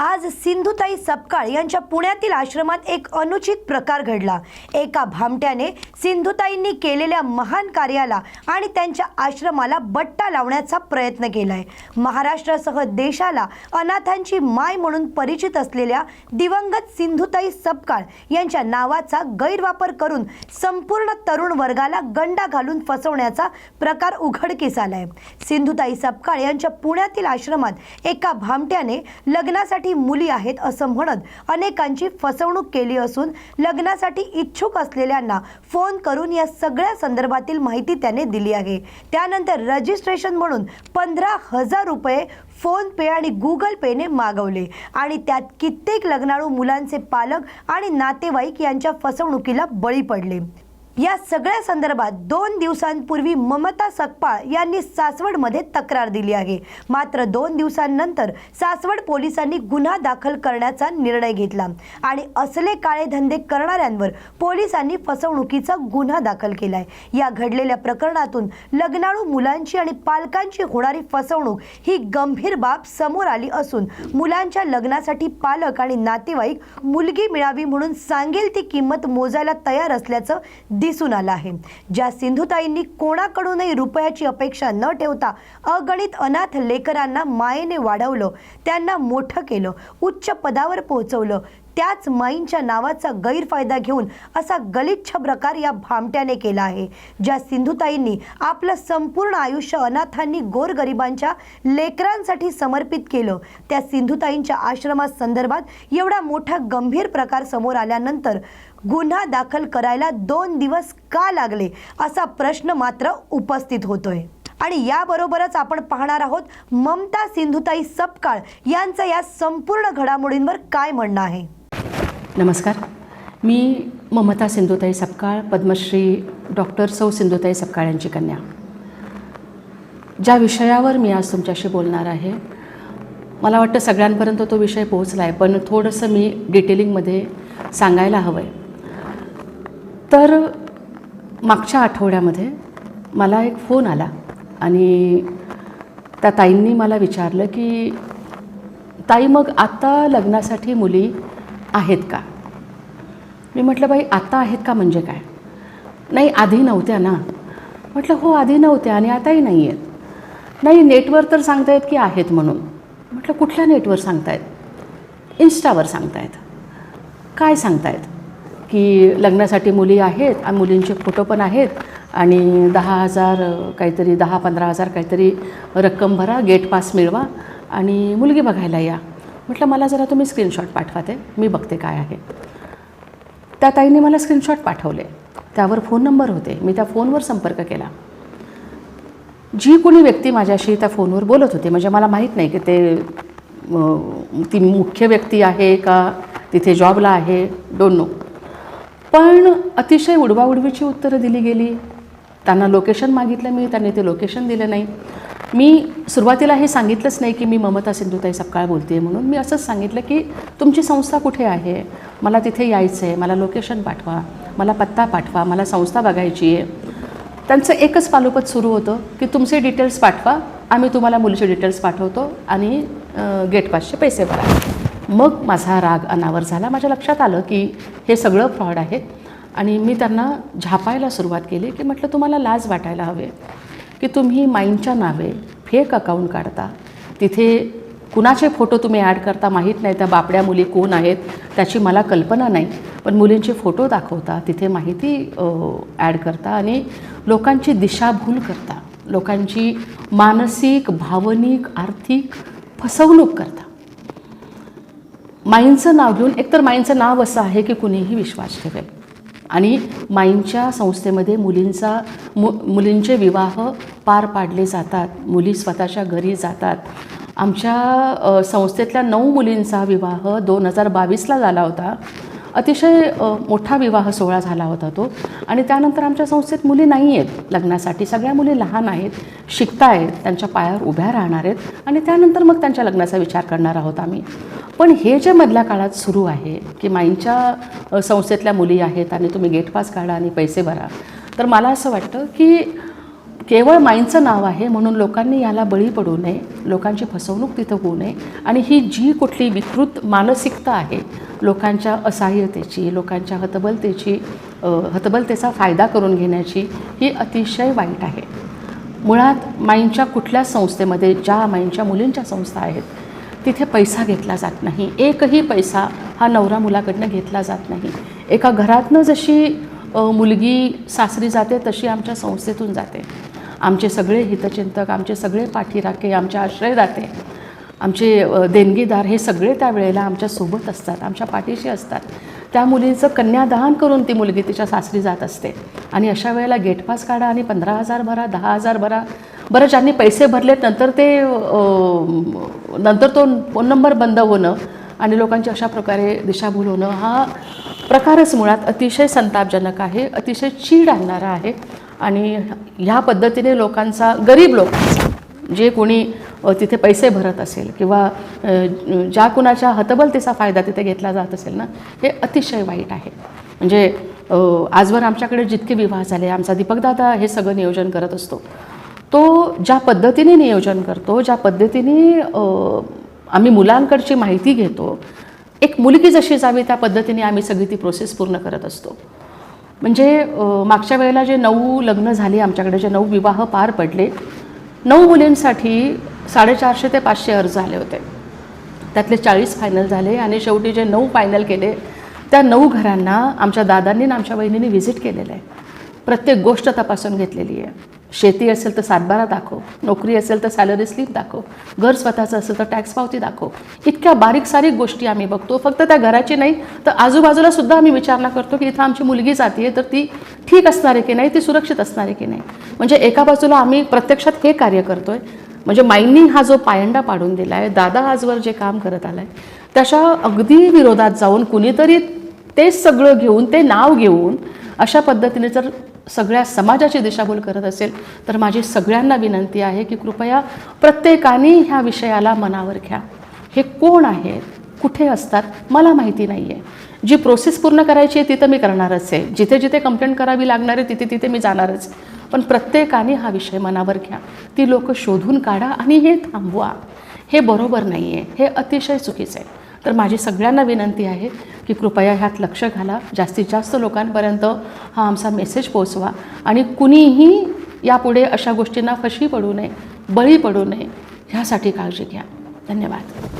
आज सिंधुताई सपकाळ यांच्या पुण्यातील आश्रमात एक अनुचित प्रकार घडला. एका भामट्याने सिंधुताईंनी केलेल्या महान कार्याला आणि त्यांच्या आश्रमाला बट्टा लावण्याचा प्रयत्न केला आहे महाराष्ट्रासह देशाला अनाथांची माय म्हणून परिचित असलेल्या दिवंगत सिंधुताई सपकाळ यांच्या नावाचा गैरवापर करून संपूर्ण तरुण वर्गाला गंडा घालून फसवण्याचा प्रकार उघडकीस आलाय. सिंधुताई सपकाळ यांच्या पुण्यातील आश्रमात एका भामट्याने लग्नासाठी मुली आहेत असं म्हणत अनेकांची फसवणूक केली असून लग्नासाठी इच्छुक असलेल्यांना फोन करून या सगळ्या संदर्भातील माहिती त्याने दिली आहे. त्यानंतर रजिस्ट्रेशन म्हणून पंधरा हजार रुपये फोन पे आणि गुगल पेने मागवले. आणि त्यात कित्येक लग्नाळू मुलांचे पालक आणि नातेवाईक यांच्या फसवणुकीला बळी पडले. या सगळ्या संदर्भात दोन दिवसांपूर्वी ममता सकपाळ यांनी सासवडमध्ये तक्रार दिली आहे. मात्र दोन दिवसांनंतर सासवड पोलिसांनी गुन्हा दाखल करण्याचा निर्णय घेतला आणि असले काळे धंदे करणाऱ्यांवर पोलिसांनी फसवणुकीचा गुन्हा दाखल केलाय. या घडलेल्या प्रकरणातून लग्नाळू मुलांची आणि पालकांची होणारी फसवणूक ही गंभीर बाब समोर आली असून मुलांच्या लग्नासाठी पालक आणि नातेवाईक मुलगी मिळावी म्हणून सांगेल ती किंमत मोजायला तयार असल्याचं दिसून आलं आहे. ज्या सिंधुताईंनी कोणाकडूनही रुपयाची अपेक्षा न ठेवता अगणित अनाथ लेकरांना मायेने वाढवलं त्यांना मोठं केलं उच्च पदावर पोहोचवलं त्याच माईंच्या नावाचा गैरफायदा घेऊन असा गलिच्छ प्रकार या भामट्याने केला आहे. ज्या सिंधुताईंनी आपलं संपूर्ण आयुष्य अनाथांनी गोरगरिबांच्या लेकरांसाठी समर्पित केलं त्या सिंधुताईंच्या आश्रमासंदर्भात एवढा मोठा गंभीर प्रकार समोर आल्यानंतर गुन्हा दाखल करायला दोन दिवस का लागले असा प्रश्न मात्र उपस्थित होतोय. आणि याबरोबरच आपण पाहणार आहोत ममता सिंधुताई सपकाळ यांचं या संपूर्ण घडामोडींवर काय म्हणणं आहे? नमस्कार. मी ममता सिंधुताई सपकाळ पद्मश्री डॉक्टर सौ सिंधुताई सपकाळ यांची कन्या. ज्या विषयावर मी आज तुमच्याशी बोलणार आहे मला वाटतं सगळ्यांपर्यंत तो विषय पोहोचला आहे पण थोडंसं मी डिटेलिंगमध्ये सांगायला हवं आहे तर मागच्या आठवड्यामध्ये मला एक फोन आला आणि त्या ताईंनी मला विचारलं की ताई मग आता लग्नासाठी मुली आहेत का? मी म्हटलं बाई आता आहेत का म्हणजे काय? नाही आधी नव्हत्या ना. म्हटलं हो आधी नव्हत्या आणि आताही नाही आहेत. नाही नेटवर तर सांगतायत की आहेत म्हणून. म्हटलं कुठल्या नेटवर सांगतायत? इन्स्टावर सांगतायत. काय सांगतायत? की लग्नासाठी मुली आहेत आणि मुलींचे फोटो पण आहेत. आणि दहा हजार काहीतरी दहा पंधरा हजार काहीतरी रक्कम भरा गेट पास मिळवा आणि मुलगी बघायला या. म्हटलं मला जरा तुम्ही स्क्रीनशॉट पाठवा ते. मी बघते काय आहे. त्या ताईने मला स्क्रीनशॉट पाठवले. त्यावर फोन नंबर होते. मी त्या फोनवर संपर्क केला. जी कोणी व्यक्ती माझ्याशी त्या फोनवर बोलत होती म्हणजे मला माहीत नाही की ते ती मुख्य व्यक्ती आहे का तिथे जॉबला आहे डोंट नो पण अतिशय उडवाउडवीची उत्तरं दिली गेली. त्यांना लोकेशन मागितलं मी त्यांनी ते लोकेशन दिलं नाही. मी सुरुवातीला हे सांगितलंच नाही की मी ममता सिंधुताई सपकाळ बोलते आहे म्हणून. मी असंच सांगितलं की तुमची संस्था कुठे आहे? मला तिथे यायचं आहे मला लोकेशन पाठवा. मला पत्ता पाठवा. मला संस्था बघायची आहे. त्यांचं एकच पालोपत सुरू होतं की तुमचे डिटेल्स पाठवा. आम्ही तुम्हाला मुलीचे डिटेल्स पाठवतो आणि गेट पासचे पैसे भरा. मग माझा राग अनावर झाला. माझ्या लक्षात आलं की हे सगळं फ्रॉड आहे आणि मी त्यांना झापायला सुरुवात केली की म्हटलं तुम्हाला लाज वाटायला हवे की तुम्ही माईंच्या नावे फेक अकाउंट काढता. तिथे कुणाचे फोटो तुम्ही ॲड करता माहीत नाही त्या बापड्या मुली कोण आहेत त्याची मला कल्पना नाही. पण मुलींचे फोटो दाखवता तिथे माहिती ॲड करता आणि लोकांची दिशाभूल करता. लोकांची मानसिक भावनिक आर्थिक फसवणूक करता. माईंचं नाव घेऊन एकतर माईंचं नाव असं आहे की कुणीही विश्वास ठेवेल. आणि माईंच्या संस्थेमध्ये मुलींचा मु मुलींचे विवाह पार पाडले जातात. मुली स्वतःच्या घरी जातात. आमच्या संस्थेतल्या नऊ मुलींचा विवाह दोन हजार बावीसला झाला होता. अतिशय मोठा विवाह सोहळा झाला होता तो. आणि त्यानंतर आमच्या संस्थेत मुली नाही आहेत लग्नासाठी. सगळ्या मुली लहान आहेत शिकतायत त्यांच्या पायावर उभ्या राहणार आहेत आणि त्यानंतर मग त्यांच्या लग्नाचा विचार करणार आहोत आम्ही. पण हे जे मधल्या काळात सुरू आहे की माईंच्या संस्थेतल्या मुली आहेत आणि तुम्ही गेट पास काढा आणि पैसे भरा तर मला असं वाटतं की केवळ माईंचं नाव आहे म्हणून लोकांनी याला बळी पडू नये लोकांची फसवणूक तिथं होऊ नये. आणि ही जी कुठली विकृत मानसिकता आहे लोकांच्या असहाय्यतेची लोकांच्या हतबलतेची हतबलतेचा फायदा करून घेण्याची ही अतिशय वाईट आहे. मुळात माईंच्या कुठल्या संस्थेमध्ये ज्या माईंच्या मुलींच्या संस्था आहेत तिथे पैसा घेतला जात नाही. एकही पैसा हा नवरा मुलाकडनं घेतला जात नाही. एका घरातनं जशी मुलगी सासरी जाते तशी आमच्या संस्थेतून जाते. आमचे सगळे हितचिंतक आमचे सगळे पाठीराखे आमचे आश्रयदाते आमचे देणगीदार हे सगळे त्यावेळेला आमच्यासोबत असतात आमच्या पाठीशी असतात. त्या मुलीचं कन्यादान करून ती मुलगी तिच्या सासरी जात असते. आणि अशा वेळेला गेटपास काढा आणि पंधरा हजार भरा दहा हजार भरा. बरं ज्यांनी पैसे भरलेत नंतर ते नंतर तो फोन नंबर बंद होणं आणि लोकांची अशा प्रकारे दिशाभूल होणं हा प्रकारच मुळात अतिशय संतापजनक आहे अतिशय चीड आणणारा आहे. आणि ह्या पद्धतीने लोकांचा गरीब लोकांचा जे कोणी तिथे पैसे भरत असेल किंवा ज्या कुणाच्या हतबलतेचा फायदा तिथे घेतला जात असेल ना हे अतिशय वाईट आहे. म्हणजे आजवर आमच्याकडे जितके विवाह झाले आमचा दीपकदादा हे सगळं नियोजन करत असतो. तो ज्या पद्धतीने नियोजन करतो ज्या पद्धतीने आम्ही मुलांकडची माहिती घेतो एक मुलगी जशी जावी त्या पद्धतीने आम्ही सगळी ती प्रोसेस पूर्ण करत असतो. म्हणजे मागच्या वेळेला जे नऊ लग्न झाली आमच्याकडे जे नऊ विवाह पार पडले नऊ मुलींसाठी साडेचारशे ते पाचशे अर्ज आले होते. त्यातले चाळीस फायनल झाले आणि शेवटी जे नऊ फायनल केले त्या नऊ घरांना आमच्या दादांनी आणि आमच्या बहिणींनी व्हिजिट केलेलं आहे. प्रत्येक गोष्ट तपासून घेतलेली आहे. शेती असेल तर सातबारा दाखव. नोकरी असेल तर सॅलरी स्लिप दाखव. घर स्वतःचं असेल तर टॅक्स पावती दाखव. इतक्या बारीक सारीक गोष्टी आम्ही बघतो. फक्त त्या घराची नाही तर आजूबाजूला सुद्धा आम्ही विचारणा करतो की इथं आमची मुलगी जाते तर ती ठीक असणार आहे की नाही? ती सुरक्षित असणार आहे की नाही? म्हणजे एका बाजूला आम्ही प्रत्यक्षात हे कार्य करतोय. म्हणजे माईंनी हा जो पायंडा पाडून दिला आहे दादा आजवर जे काम करत आलं आहे त्याच्या अगदी विरोधात जाऊन कुणीतरी तेच सगळं घेऊन ते नाव घेऊन अशा पद्धतीने जर सगळ्या समाजाची दिशाभूल करत असेल तर माझी सगळ्यांना विनंती आहे की कृपया प्रत्येकाने ह्या विषयाला मनावर घ्या. हे कोण आहेत? कुठे असतात? मला माहिती नाही आहे जी प्रोसेस पूर्ण करायची आहे तिथं मी करणारच आहे. जिथे जिथे कंप्लेंट करावी लागणार आहे तिथे तिथे मी जाणारच. पण प्रत्येकाने हा विषय मनावर घ्या. ती लोक शोधून काढा आणि हे थांबवा. हे बरोबर नाही आहे हे अतिशय चुकीचं आहे. तर माझी सगळ्यांना विनंती आहे की कृपया ह्यात लक्ष घाला. जास्तीत जास्त लोकांपर्यंत हा आमचा मेसेज पोचवा आणि कुणीही यापुढे अशा गोष्टींना फशी पडू नये बळी पडू नये ह्यासाठी काळजी घ्या. धन्यवाद.